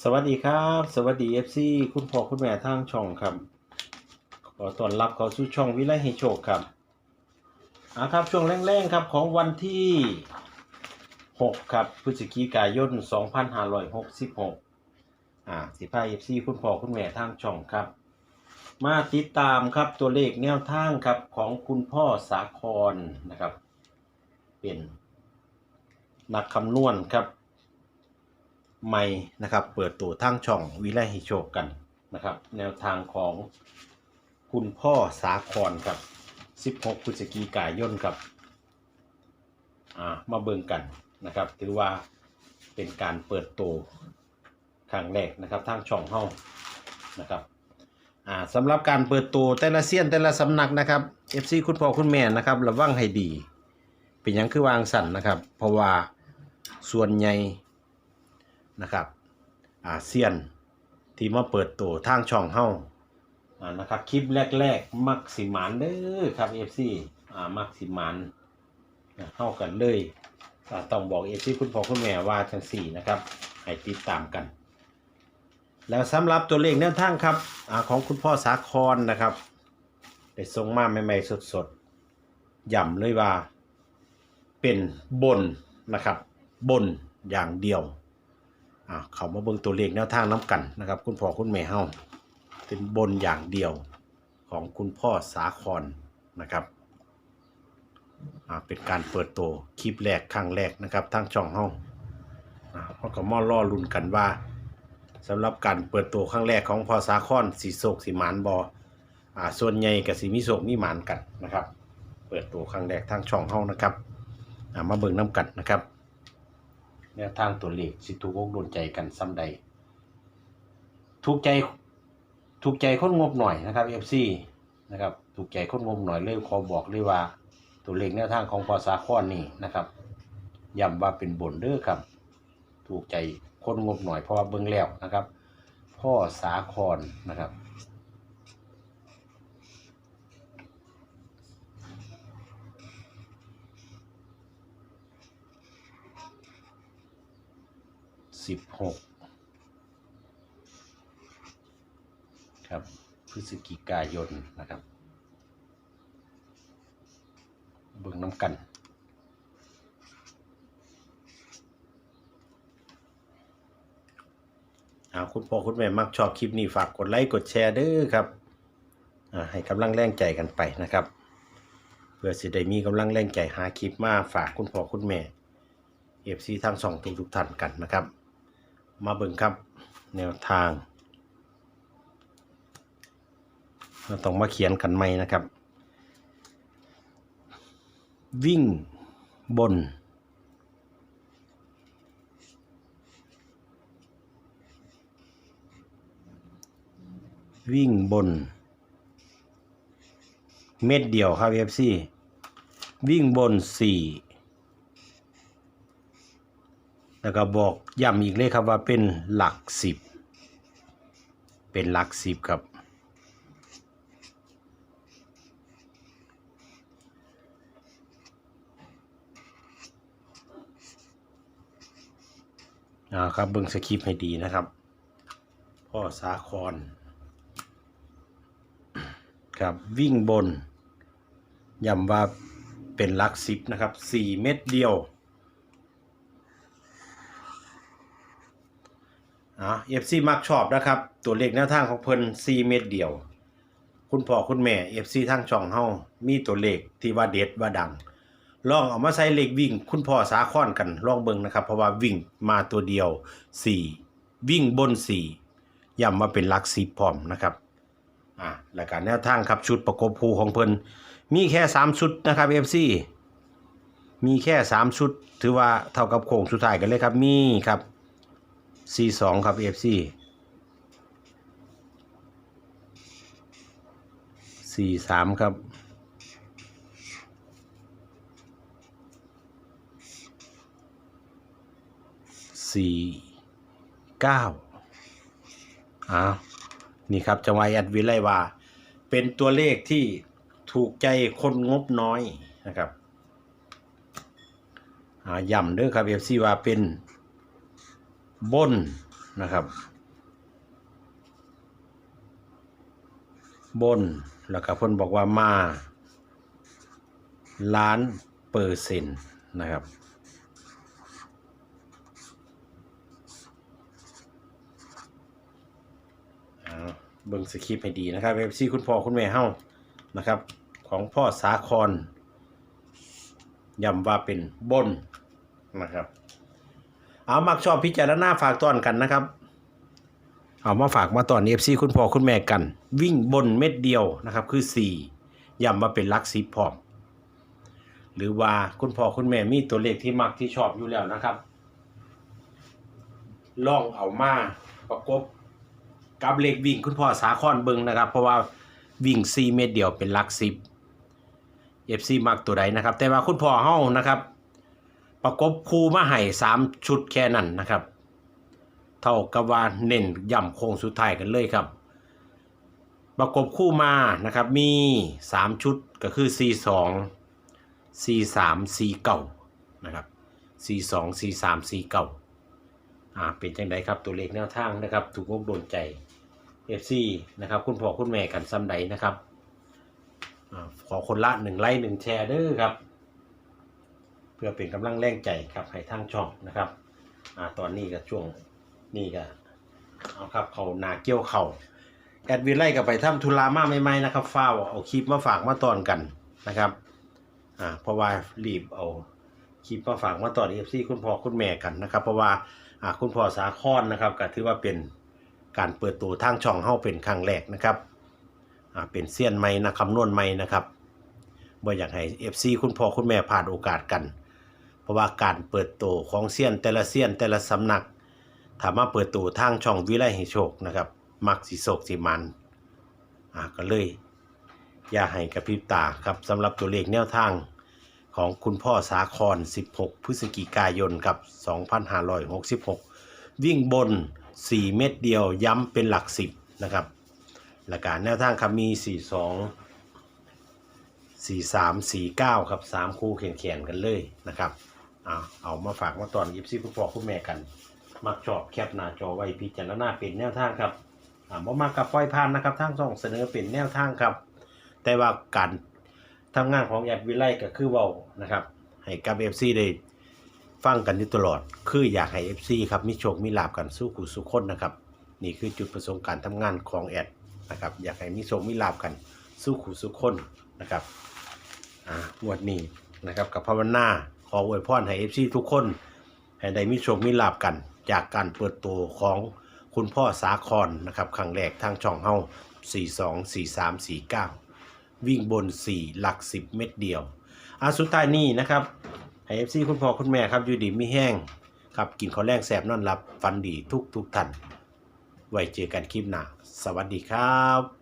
สวัสดีครับ สวัสดี FC คุณพ่อคุณแม่ทางช่องครับขอต้อนรับเข้าสู่ช่องวิไลให้โชคครับอ่าครับช่วงแรกๆครับของวันที่ 6 ครับพฤศจิกายน 2566อ่าสิพา FC คุณพ่อคุณแม่ทางช่องครับ มาติดตามครับตัวเลขแนวทางครับของคุณพ่อสาครนะครับ เป็นนักคำนวณครับ ใหม่นะครับเปิดตัวทางช่องวิไลให้โชกันนะครับ แนวทางของคุณพ่อสาครครับ 16พฤศจิกายนครับอ่ามาเบิ่งกันนะครับ ถือว่าเป็นการเปิดตัวครั้งแรกนะครับทางช่องเฮานะครับอ่าสำหรับการเปิดตัวแต่ละเซียนแต่ละสำนักนะครับ FC คุณพ่อคุณแม่นะครับระวังให้ดี เป็นยังคือวางสั่นนะครับ เพราะว่าส่วนใหญ่ นะครับอาเซียนที่มาเปิดตัวทางช่องเฮาอ่านะครับคลิปแรก ๆ มักสิมานเด้อครับ FC อ่ามักสิมานเข้ากันเลยต้องบอก FC คุณพ่อคุณแม่ว่าจังสี่นะครับให้ติดตามกัน แล้วสำหรับตัวเลขแนวทางครับอาของคุณพ่อสาครนะครับได้ส่งมาใหม่ ๆ สดๆย่ำเลยว่าเป็นบนนะครับ บนอย่างเดียว อ่าเขามาเบิ่งตัวเลขแนวทางน้ำกันนะครับ คุณพ่อคุณแม่เฮาเป็นบนอย่างเดียวของคุณพ่อสาครนะครับอ่าเป็นการเปิดตัวคลิปแรกครั้งแรกนะครับทางช่องเฮาอ่าเขาก็มาล่อลุ้นกันว่าสำหรับการเปิดตัวครั้งแรกของพ่อสาครสีโศกสีหมานบอ่าส่วนใหญ่กับสีมิโศกมีหมานกันนะครับ เปิดตัวครั้งแรกทางช่องเฮานะครับอ่ามาเบิ่งน้ำกันนะครับ แนวทางตัวเลขสิถูกอกโดนใจกันซ้ำใด ถูกใจถูกใจคนงบหน่อยนะครับ FC นะครับถูกใจคนงบหน่อยเลยขอบอกเลยว่า ตัวเลขแนวทางของพอสาคอนนี่นะครับย้ำว่าเป็นบนเด้อครับ ถูกใจคนงบหน่อยเพราะว่าเบิ่งแล้วนะครับ พ่อสาคอนนะครับ สิบหกครับพฤศจิกายนนะครับ เบิ่งน้ำกันอาคุณพ่อคุณแม่มักชอบคลิปนี้ฝากกดไลค์กดแชร์เด้อครับอ่าให้กำลังแรงใจกันไปนะครับ เพื่อสิได้มีกำลังแรงใจหาคลิปมาฝากคุณพ่อคุณแม่เอฟซีทั้งสองทุกทุกท่านกันนะครับ มาเบิ่งครับ แนวทาง เราต้องมาเขียนกันใหม่นะครับ วิ่งบน วิ่งบน เม็ดเดียวครับ FC วิ่งบนสี่ แล้วก็บอกย้ำอีกเลยครับว่าเป็นหลักสิบ เป็นหลักสิบครับ อ่าครับเบิ่งสคริปต์ให้ดีนะครับ พ่อสาคร ครับวิ่งบนย้ำว่าเป็นหลักสิบนะครับสี่เม็ดเดียว อ่าเอฟซีมักชอบนะครับ ตัวเลขแนวทางของเพิ่น4เม็ดเดียว คุณพ่อคุณแม่เอฟซีทางช่องเฮามีตัวเลขที่ว่าเด็ดว่าดัง ลองเอามาใส่เลขวิ่ง คุณพ่อสาคอนกันลองเบิ่งนะครับ เพราะว่าวิ่งมาตัวเดียว 4 วิ่งบน 4ย้ำมาเป็นลัก10พร้อมนะครับอ่าแล้วก็แนวทางครับชุดประกบคู่ของเพิ่นมีแค่ 3 ชุดนะครับ FC มีแค่ 3 ชุด ถือว่าเท่ากับโค้งสุดท้ายกันเลยครับมีครับ C2 ครับ FC C3 ครับสี่เก้าอ้าวนี่ครับจังหวะแอดวิไลว่า เป็นตัวเลขที่ถูกใจคนงบน้อยนะครับ อ่าย่ำเด้อครับเอฟซีว่าเป็น บนนะครับ บน แล้วก็เพิ่นบอกว่ามา ล้านเปอร์เซ็นต์นะครับเอาเบิ่งสคริปต์ให้ดีนะครับเอฟซีคุณพ่อคุณแม่เฮานะครับ ของพ่อสาครย้ำว่าเป็นบนนะครับ เอามักชอบพิจารณาฝากตอนกันนะครับ เอามาฝากมาตอนเอฟซีคุณพ่อคุณแม่กัน วิ่งบนเม็ดเดียวนะครับ คือ4ย้ำว่าเป็นลักสิบพร้อม หรือว่าคุณพ่อคุณแม่มีตัวเลขที่มักที่ชอบอยู่แล้วนะครับลองเอามาประกบกับเลขวิ่งคุณพ่อสาครเบิงนะครับ เพราะว่าวิ่ง4เม็ดเดียวเป็นลักสิบเอฟซีมักตัวใดนะครับ แต่ว่าคุณพ่อเฮ้านะครับ ประกบคู่มาให้สามชุดแค่นั้นนะครับ เท่ากับว่าเน้นย่ำโค้งสุดท้ายกันเลยครับ ประกบคู่มานะครับมี3ชุดก็คือ C2 C3 C9 นะครับ C2 C3 C9 อ่าเป็นจังไดครับตัวเลขแนวทางนะครับถูกอกโดนใจ FC นะครับคุณพ่อคุณแม่กันซ้ำใดนะครับอาขอคนละหนึ่งไลค์หนึ่งแชร์เด้อครับ พื่อเป็นกำลังแรงใจครับให้ทางช่องนะครับอ่าตอนนี้ก็ช่วงนี่ก็เอาครับเขานาเกี่ยวเขาแอดวิไลกับไปทำธุระมาใหม่ๆนะครับฟ้าวเอาคลิปมาฝากมาตอนกันนะครับอ่าเพราะว่ารีบเอาคลิปมาฝากมาตอนเอฟซีคุณพ่อคุณแม่กันนะครับ เพราะว่าอ่าคุณพ่อสาคอนนะครับก็ถือว่าเป็นการเปิดตัวทางช่องเฮาเป็นครั้งแรกนะครับอ่าเป็นเซียนใหม่นะคำนวณใหม่นะครับบ่อยากให้ FC คุณพ่อคุณแม่พลาดโอกาสกัน เพราะว่าการเปิดตัวของเซียนแต่ละเซียนแต่ละสำนักถามมาเปิดตัวทางช่องวิไลให้โชคนะครับ มักสิโศกสิมันอ่าก็เลย อย่าให้กระพริบตาครับสำหรับตัวเลขแนวทางของคุณพ่อสาคร 16 พฤศจิกายนกับ 2566 วิ่งบน 4 เม็ดเดียวย้ำเป็นหลัก 10 นะครับ หลักการแนวทางครับมี 42สี่สามสี่เก้าครับสามคู่เขียนเขียนๆกันเลยนะครับ อาเอามาฝากมาตอนยิบซี่คุณพ่อคุณแม่กัน มักชอบแคปหน้าจอไว้พิจารณาเป็นแนวทางครับอ่าบ่มากับปล่อยผ่านนะครับทางช่องเสนอเป็นแนวทางครับ แต่ว่าการทำงานของแอดวิไลก็คือเว้านะครับให้กับ FC ได้ฟังกันอยู่ตลอด คืออยากให้ FC ครับมีโชคมีลาบกันสู้ขู่สู้คนนะครับนี่คือจุดประสงค์การทำงานของแอดนะครับอยากให้มีโชคมีลาบกันสู้ขู่สู้คนนะครับอ่างวดนี้นะครับกับภาวนา ออวยพรให้เอฟซีทุกคน ให้ได้มีโชคมีลาบกันจากการเปิดตัวของคุณพ่อสาครนะครับครั้งแรกทางช่องเฮา42 43 49 วิ่งบน 4 หลัก 10 เม็ดเดียวอาสุดท้ายนี้นะครับให้เอฟซีคุณพ่อคุณแม่ครับอยู่ดีม่แห้งครับกินข้าวแรงแสบนอนหลับฟันดีทุกทุกท่านไว้เจอกันคลิปหน้า สวัสดีครับ